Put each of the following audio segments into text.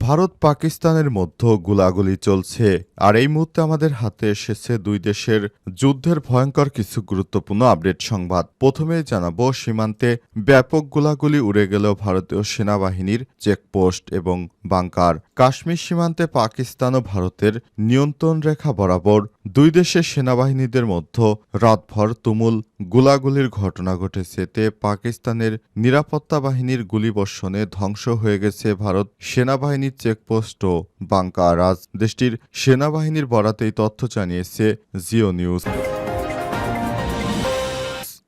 ভারত পাকিস্তানের মধ্যে গোলাগুলি চলছে, আর এই মুহূর্তে আমাদের হাতে এসেছে দুই দেশের যুদ্ধের ভয়ঙ্কর কিছু গুরুত্বপূর্ণ আপডেট সংবাদ। প্রথমে জানাব সীমান্তে ব্যাপক গোলাগুলি উড়ে গেল ভারতীয় সেনাবাহিনীর চেকপোস্ট এবং বাংকার। কাশ্মীর সীমান্তে পাকিস্তান ও ভারতের নিয়ন্ত্রণ রেখা বরাবর দুই দেশের সেনাবাহিনীদের মধ্যে রাতভর তুমুল গোলাগুলির ঘটনা ঘটেছে। এতে পাকিস্তানের নিরাপত্তা বাহিনীর গুলিবর্ষণে ধ্বংস হয়ে গেছে ভারত সেনাবাহিনীর চেকপোস্ট ও বাংকা রাজ দেশটির সেনাবাহিনীর বরাতেই তথ্য জানিয়েছে জিও নিউজ।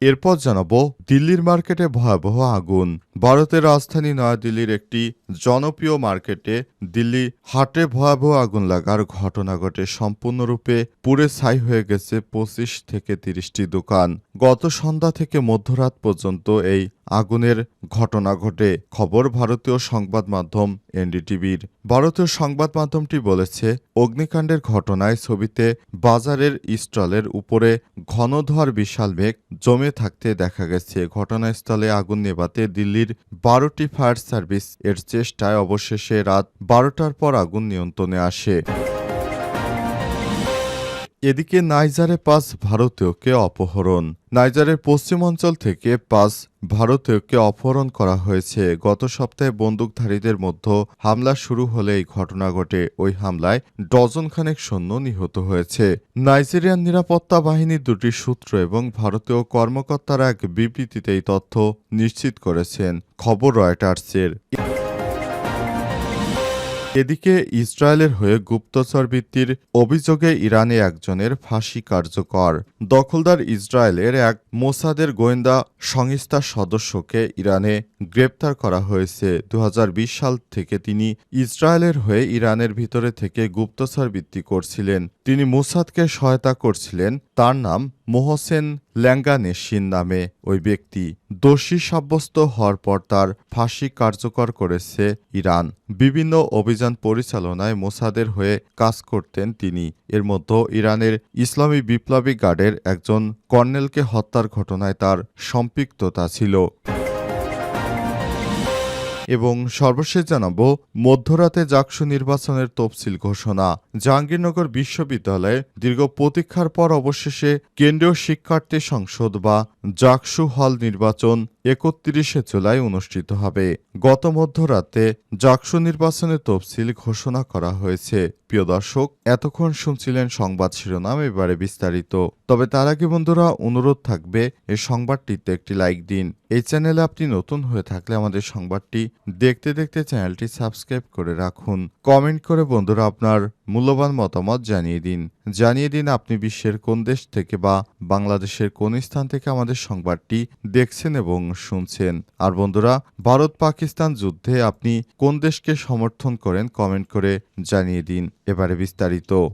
এরপর জানাব দিল্লির মার্কেটে ভয়াবহ আগুন। ভারতের রাজধানী নয়াদিল্লির একটি জনপ্রিয় মার্কেটে দিল্লি হাটে ভয়াবহ আগুন লাগার ঘটনা ঘটে। সম্পূর্ণরূপে পুড়ে ছাই হয়ে গেছে পঁচিশ থেকে তিরিশটি দোকান। গত সন্ধ্যা থেকে মধ্যরাত পর্যন্ত এই আগুনের ঘটনা ঘটে, খবর ভারতীয় সংবাদ মাধ্যম এনডিটিভির। ভারতীয় সংবাদ মাধ্যমটি বলেছে, অগ্নিকাণ্ডের ঘটনায় ছবিতে বাজারের স্টলের উপরে ঘন ধোয়ার বিশাল মেঘ জমে থাকতে দেখা গেছে। ঘটনাস্থলে আগুন নেভাতে দিল্লির বারোটি ফায়ার সার্ভিস এর চেষ্টায় অবশেষে রাত বারোটার পর আগুন নিয়ন্ত্রণে আসে। এদিকে নাইজারে পাস ভারতীয়কে অপহরণ। নাইজারের পশ্চিমাঞ্চল থেকে পাঁচ ভারতীয়কে অপহরণ করা হয়েছে। গত সপ্তাহে বন্দুকধারীদের মধ্যে হামলা শুরু হলে এই ঘটনা ঘটে। ওই হামলায় ডজন খানেক সৈন্য নিহত হয়েছে। নাইজেরিয়ান নিরাপত্তা বাহিনীর দুটি সূত্র এবং ভারতীয় কর্মকর্তারা এক বিবৃতিতে এই তথ্য নিশ্চিত করেছেন। খবর রয়টার্সের। এদিকে ইসরায়েলের হয়ে গুপ্তচর ভিত্তির অভিযোগে ইরানে একজনের ফাঁসি কার্যকর। দখলদার ইসরায়েলের এক মোসাদের গোয়েন্দা সংস্থার সদস্যকে ইরানে গ্রেপ্তার করা হয়েছে। দু হাজার বিশ সাল থেকে তিনি ইসরায়েলের হয়ে ইরানের ভিতরে থেকে গুপ্তচর ভিত্তি করছিলেন। তিনি মোসাদকে সহায়তা করছিলেন। তার নাম মোহসেন ল্যাঙ্গানেশিন নামে ওই ব্যক্তি দোষী সাব্যস্ত হওয়ার পর তার ফাঁসি কার্যকর করেছে ইরান। বিভিন্ন অভিযান পরিচালনায় মোসাদের হয়ে কাজ করতেন তিনি। এর মধ্যে ইরানের ইসলামী বিপ্লবী গার্ডের একজন কর্নেলকে হত্যার ঘটনায় তার সম্পৃক্ততা ছিল। এবং সর্বশেষ জানাব মধ্যরাতে জাকসু নির্বাচনের তফসিল ঘোষণা। জাহাঙ্গীরনগর বিশ্ববিদ্যালয়ে দীর্ঘ প্রতীক্ষার পর অবশেষে কেন্দ্রীয় শিক্ষার্থী সংসদ বা জাকসু হল নির্বাচন একত্রিশে জুলাই অনুষ্ঠিত হবে। গত মধ্যরাতে জাকসু নির্বাচনের তফসিল ঘোষণা করা হয়েছে। প্রিয় দর্শক, এতক্ষণ শুনছিলেন সংবাদ শিরোনাম এবারে বিস্তারিত। তবে তার আগে বন্ধুরা, অনুরোধ থাকবে এই সংবাদটিতে একটি লাইক দিন। এই চ্যানেলে আপনি নতুন হয়ে থাকলে আমাদের সংবাদটি দেখতে দেখতে চ্যানেলটি সাবস্ক্রাইব করে রাখুন। কমেন্ট করে বন্ধুরা আপনার মূল্যবান মতামত জানিয়ে দিন। জানিয়ে দিন আপনি বিশ্বের কোন দেশ থেকে বা বাংলাদেশের কোন স্থান থেকে আমাদের সংবাদটি দেখছেন এবং শুনছেন। আর বন্ধুরা, ভারত পাকিস্তান যুদ্ধে আপনি কোন দেশকে সমর্থন করেন কমেন্ট করে জানিয়ে দিন। এবারে বিস্তারিত।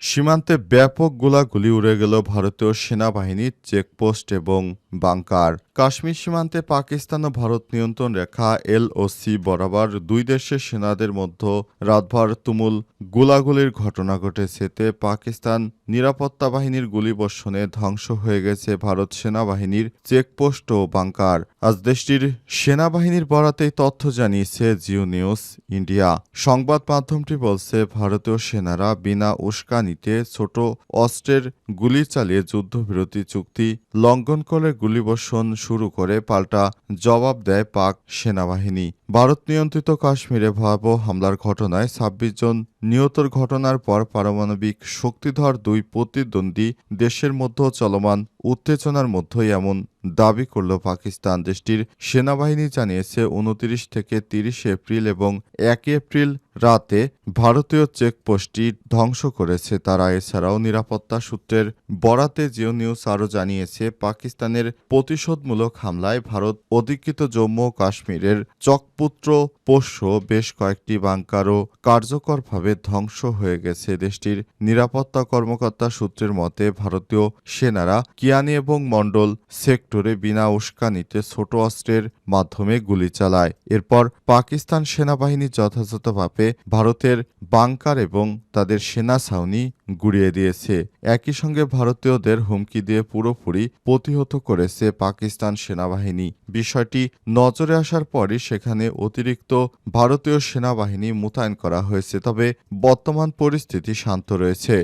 সীমান্তে ব্যাপক গোলাগুলি উড়ে গেল ভারতীয় সেনাবাহিনীর চেকপোস্ট এবং বাংকার। কাশ্মীর সীমান্তে পাকিস্তান ও ভারত নিয়ন্ত্রণ রেখা এলওসি বরাবর দুই দেশের সেনাদের মধ্যে রাতভর তুমুল গোলাগুলির ঘটনা ঘটেছে। এতে পাকিস্তান নিরাপত্তা বাহিনীর গুলিবর্ষণে ধ্বংস হয়ে গেছে ভারত সেনাবাহিনীর চেকপোস্ট ও বাংকার। আজ দেশটির সেনাবাহিনীর বরাতেই তথ্য জানিয়েছে জিও নিউজ ইন্ডিয়া। সংবাদ মাধ্যমটি বলছে, ভারতীয় সেনারা বিনা উস্কানিতে ছোট অস্ত্রের গুলি চালিয়ে যুদ্ধবিরতি চুক্তি লঙ্ঘন করে গুলিবর্ষণ শুরু করে পাল্টা জবাব দেয় পাক সেনাবাহিনী। ভারত নিয়ন্ত্রিত কাশ্মীরে ভয়াবহ হামলার ঘটনায় ছাব্বিশ জন নিহতর ঘটনার পর পারমাণবিক শক্তিধর দুই প্রতিদ্বন্দ্বী দেশের মধ্যে চলমান উত্তেজনার মধ্যেই এমন দাবি করল পাকিস্তান। দেশটির সেনাবাহিনী জানিয়েছে, উনত্রিশ থেকে তিরিশ এপ্রিল এবং এক এপ্রিল রাতে ভারতীয় চেকপোস্টটি ধ্বংস করেছে। তারা এছাড়াও নিরাপত্তা সূত্রের বরাতে জিও নিউজ আরও জানিয়েছে, পাকিস্তানের প্রতিশোধমূলক হামলায় ভারত অধিকৃত জম্মু ও কাশ্মীরের চকপুত্র পোষ্য, বেশ কয়েকটি বাংকারও কার্যকরভাবে ধ্বংস হয়ে গেছে। দেশটির নিরাপত্তা কর্মকর্তা সূত্রের মতে, ভারতীয় সেনারা কিয়ানি এবং মণ্ডল সেক্টরে বিনা উস্কানিতে ছোট অস্ত্রের মাধ্যমে গুলি চালায়। এরপর পাকিস্তান সেনাবাহিনী যথাযথভাবে ভারতের বাংকার এবং তাদের সেনা ছাউনি গুড়িয়ে দিয়েছে। একই সঙ্গে ভারতীয়দের হুমকি দিয়ে পুরোপুরি প্রতিহত করেছে পাকিস্তান সেনাবাহিনী। বিষয়টি নজরে আসার পরই সেখানে অতিরিক্ত ভারতীয় সেনাবাহিনী মোতায়েন করা হয়েছে, তবে বর্তমান পরিস্থিতি শান্ত রয়েছে।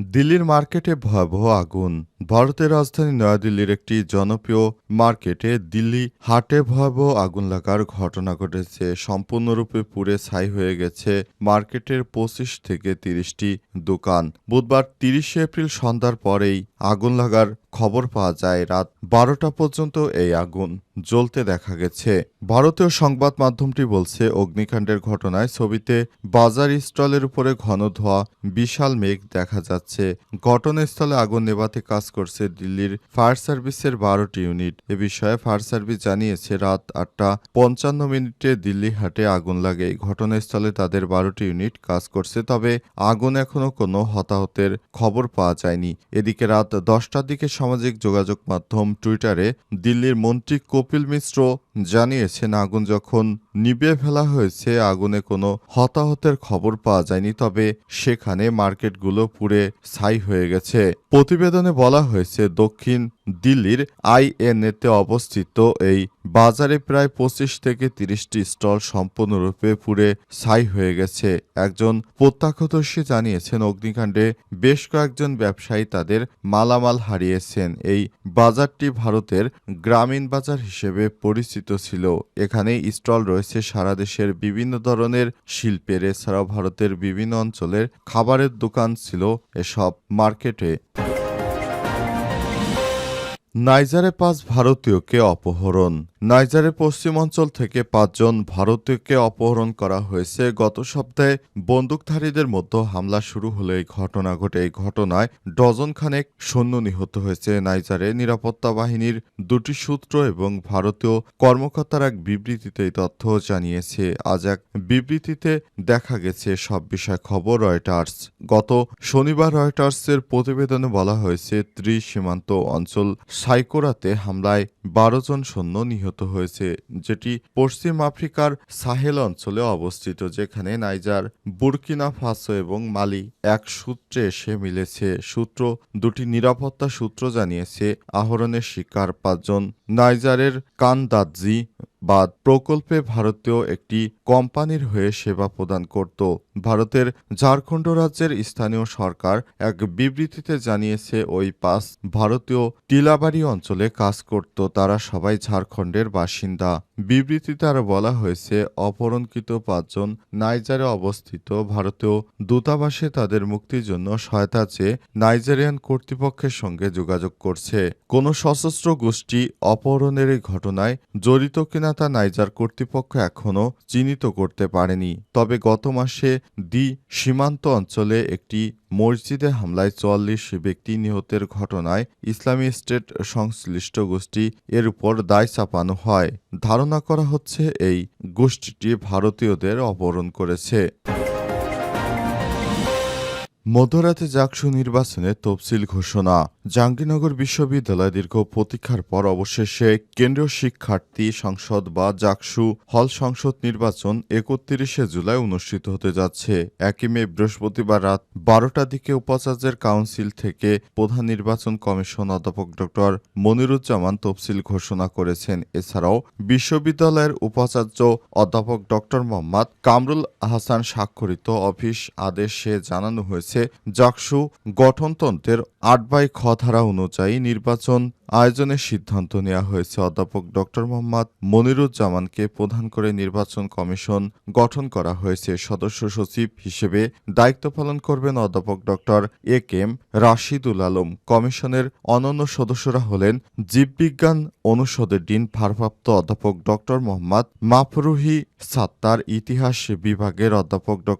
দিল্লির মার্কেটে ভয়াবহ আগুন। ভারতের রাজধানী নয়াদিল্লির একটি জনপ্রিয় মার্কেটে দিল্লি হাটে ভয়াবহ আগুন লাগার ঘটনা ঘটেছে। সম্পূর্ণরূপে পুড়ে ছাই হয়ে গেছে মার্কেটের পঁচিশ থেকে তিরিশটি দোকান। বুধবার তিরিশে এপ্রিল সন্ধ্যার পরেই আগুন লাগার খবর পাওয়া যায়। রাত বারোটা পর্যন্ত এই আগুন জ্বলতে দেখা গেছে। ভারতীয় সংবাদ মাধ্যমটি বলছে, অগ্নিকাণ্ডের ঘটনায় ছবিতে বাজার স্টলের উপরে ঘন ধোয়া, বিশাল মেঘ দেখা যাচ্ছে। ঘটনাস্থলে আগুন নেভাতে কাজ করছে দিল্লির ফায়ার সার্ভিসের বারোটি ইউনিট। এ বিষয়ে ফায়ার সার্ভিস জানিয়েছে, রাত আটটা পঞ্চান্ন মিনিটে দিল্লি হাটে আগুন লাগে। ঘটনাস্থলে তাদের বারোটি ইউনিট কাজ করছে, তবে আগুন এখনও কোনো হতাহতের খবর পাওয়া যায়নি। এদিকে রাত দশটার দিকে সামাজিক যোগাযোগ মাধ্যম টুইটারে দিল্লির মন্ত্রী কপিল মিশ্র জানিয়েছেন, আগুন যখন নিবে ফেলা হয়েছে, আগুনে কোনো হতাহতের খবর পাওয়া যায়নি, তবে সেখানে মার্কেটগুলো পুড়ে ছাই হয়ে গেছে। প্রতিবেদনে বলা হয়েছে, দক্ষিণ দিল্লির আইএনএতে অবস্থিত এই বাজারে প্রায় পঁচিশ থেকে তিরিশটি স্টল সম্পূর্ণরূপে পুড়ে ছাই হয়ে গেছে। একজন প্রত্যক্ষদর্শী জানিয়েছেন, অগ্নিকাণ্ডে বেশ কয়েকজন ব্যবসায়ী তাদের মালামাল হারিয়েছেন। এই বাজারটি ভারতের গ্রামীণ বাজার হিসেবে পরিচিত ছিল। এখানে স্টল রয়েছে সারা দেশের বিভিন্ন ধরনের শিল্পের। এছাড়াও ভারতের বিভিন্ন অঞ্চলের খাবারের দোকান ছিল এসব মার্কেটে। নাইজারে পাঁচ ভারতীয়কে অপহরণ। নাইজারের পশ্চিমাঞ্চল থেকে পাঁচজন ভারতীয়কে অপহরণ করা হয়েছে। গত সপ্তাহে বন্দুকধারীদের মধ্যে হামলা শুরু হলে এই ঘটনা ঘটে। এই ঘটনায় ডজন খানেক সৈন্য নিহত হয়েছে। নাইজারে নিরাপত্তা বাহিনীর দুটি সূত্র এবং ভারতীয় কর্মকর্তার এক বিবৃতিতে এই তথ্য জানিয়েছে। আজ এক বিবৃতিতে দেখা গেছে সব বিষয় খবর রয়টার্স। গত শনিবার রয়টার্সের প্রতিবেদনে বলা হয়েছে ত্রি সীমান্ত অঞ্চল সাইকোরাতে হামলায় বারো জন সৈন্য নিহত হয়েছে, যেটি পশ্চিম আফ্রিকার সাহেল অঞ্চলে অবস্থিত, যেখানে নাইজার, বুরকিনা ফাসো এবং মালি এক সূত্রে এসে মিলেছে। সূত্র দুটি নিরাপত্তা সূত্র জানিয়েছে, আহরণের শিকার পাঁচজন। নাইজারের কানদাজি বাদ প্রকল্পে ভারতীয় একটি কোম্পানির হয়ে সেবা প্রদান করত। ভারতের ঝাড়খণ্ড রাজ্যের স্থানীয় সরকার এক বিবৃতিতে জানিয়েছে, ওই পাস ভারতীয় টিলাবাড়ি অঞ্চলে কাজ করত, তারা সবাই ঝাড়খণ্ডের বাসিন্দা। বিবৃতিতে আরও বলা হয়েছে, অপহরণকৃত পাঁচজন নাইজারে অবস্থিত। ভারতীয় দূতাবাসে তাদের মুক্তির জন্য সহায়তা চেয়ে নাইজেরিয়ান কর্তৃপক্ষের সঙ্গে যোগাযোগ করছে। কোনো সশস্ত্র গোষ্ঠী অপহরণের এই ঘটনায় জড়িত কিনা তা নাইজার কর্তৃপক্ষ এখনও চিহ্নিত করতে পারেনি। তবে গত মাসে দি সীমান্ত অঞ্চলে একটি মসজিদে হামলায় চুয়াল্লিশ ব্যক্তি নিহতের ঘটনায় ইসলামী স্টেট সংশ্লিষ্ট গোষ্ঠী এর উপর দায় চাপানো হয়। ধারণা করা হচ্ছে এই গোষ্ঠীটি ভারতীয়দের অপহরণ করেছে। মধ্যরাতে জাকসু নির্বাচনে তফসিল ঘোষণা। জাহাঙ্গীরনগর বিশ্ববিদ্যালয় দীর্ঘ প্রতীক্ষার পর অবশেষে কেন্দ্রীয় শিক্ষার্থী সংসদ বা জাকসু হল সংসদ নির্বাচন একত্রিশে জুলাই অনুষ্ঠিত হতে যাচ্ছে। একই মে বৃহস্পতিবার রাত বারোটার দিকে উপাচার্যের কাউন্সিল থেকে প্রধান নির্বাচন কমিশন অধ্যাপক ড মনিরুজ্জামান তফসিল ঘোষণা করেছেন। এছাড়াও বিশ্ববিদ্যালয়ের উপাচার্য অধ্যাপক ড মোহাম্মদ কামরুল আহসান স্বাক্ষরিত অফিস আদেশে জানানো হয়েছে। জাকসু গঠনতন্ত্রের আট বাই খ ধারা অনুযায়ী নির্বাচন আয়োজনের সিদ্ধান্ত নেওয়া হয়েছে। অধ্যাপক ড মোহাম্মদ মনিরুজ্জামানকে প্রধান করে নির্বাচন কমিশন গঠন করা হয়েছে। সদস্য সচিব হিসেবে দায়িত্ব পালন করবেন অধ্যাপক ড এ কেম রাশিদুল আলম। কমিশনের অনন্য সদস্যরা হলেন জীববিজ্ঞান অনুষদের ডিন ভারপ্রাপ্ত অধ্যাপক ড মোহাম্মদ মাফরুহি সাত্তার, ইতিহাস বিভাগের অধ্যাপক ড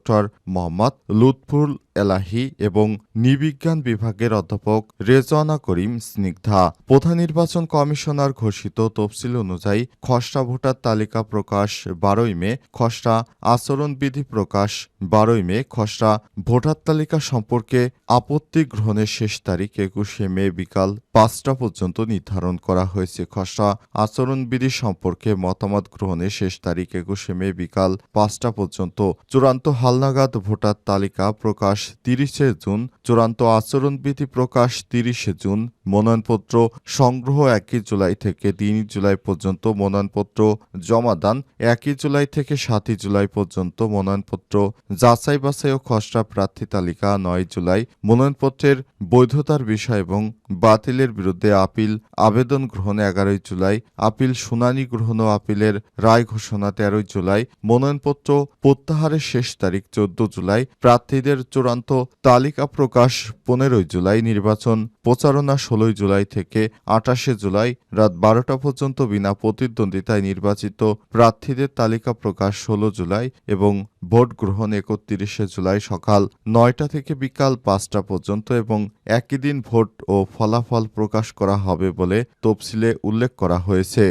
মোহাম্মদ লুৎফুল এলাহি এবং নিবিজ্ঞান বিভাগের অধ্যাপক রেজওয়ানা করিম স্নিগ্ধা। প্রধান নির্বাচন কমিশনার ঘোষিত তফসিল অনুযায়ী খসড়া ভোটার তালিকা প্রকাশ বারোই মে, খসড়া আচরণবিধি প্রকাশ বারোই মে, খসড়া ভোটার তালিকা সম্পর্কে আপত্তি গ্রহণের শেষ তারিখ একুশে মে বিকাল পাঁচটা পর্যন্ত নির্ধারণ করা হয়েছে। খসড়া আচরণবিধি সম্পর্কে মতামত গ্রহণের শেষ তারিখ একুশে মে বিকাল পাঁচটা পর্যন্ত চূড়ান্ত হালনাগাদ ভোটার তালিকা প্রকাশ তিরিশে জুন চূড়ান্ত আচরণবিধি প্রকাশ তিরিশে জুন, মনোনয়নপত্র সংগ্রহ একই জুলাই থেকে তিন জুলাই পর্যন্ত মনোনয়নপত্র জমা দান, একই জুলাই থেকে সাতই জুলাই পর্যন্ত মনোনয়নপত্র যাচাই বাছাই ও খসড়া প্রার্থী তালিকা নয় জুলাই, মনোনয়নপত্রের বৈধতার বিষয় এবং বাতিলের বিরুদ্ধে আপিল, আবেদন গ্রহণ এগারোই জুলাই, আপিল শুনানি গ্রহণ ও আপিলের রায় ঘোষণা তেরোই জুলাই, মনোনয়নপত্র প্রত্যাহারের শেষ তারিখ চোদ্দ জুলাই, প্রার্থীদের চূড়ান্ত তালিকা প্রকাশ পনেরোই জুলাই নির্বাচন, প্রচারণা ষোলোই জুলাই থেকে আটাশে জুলাই রাত বারোটা পর্যন্ত বিনা প্রতিদ্বন্দ্বিতায় নির্বাচিত প্রার্থীদের তালিকা প্রকাশ ষোলো জুলাই এবং ভোট গ্রহণ একত্রিশে জুলাই সকাল নয়টা থেকে বিকাল পাঁচটা পর্যন্ত এবং একই দিন ভোট ও ফলাফল প্রকাশ করা হবে বলে তফসিলে উল্লেখ করা হয়েছে।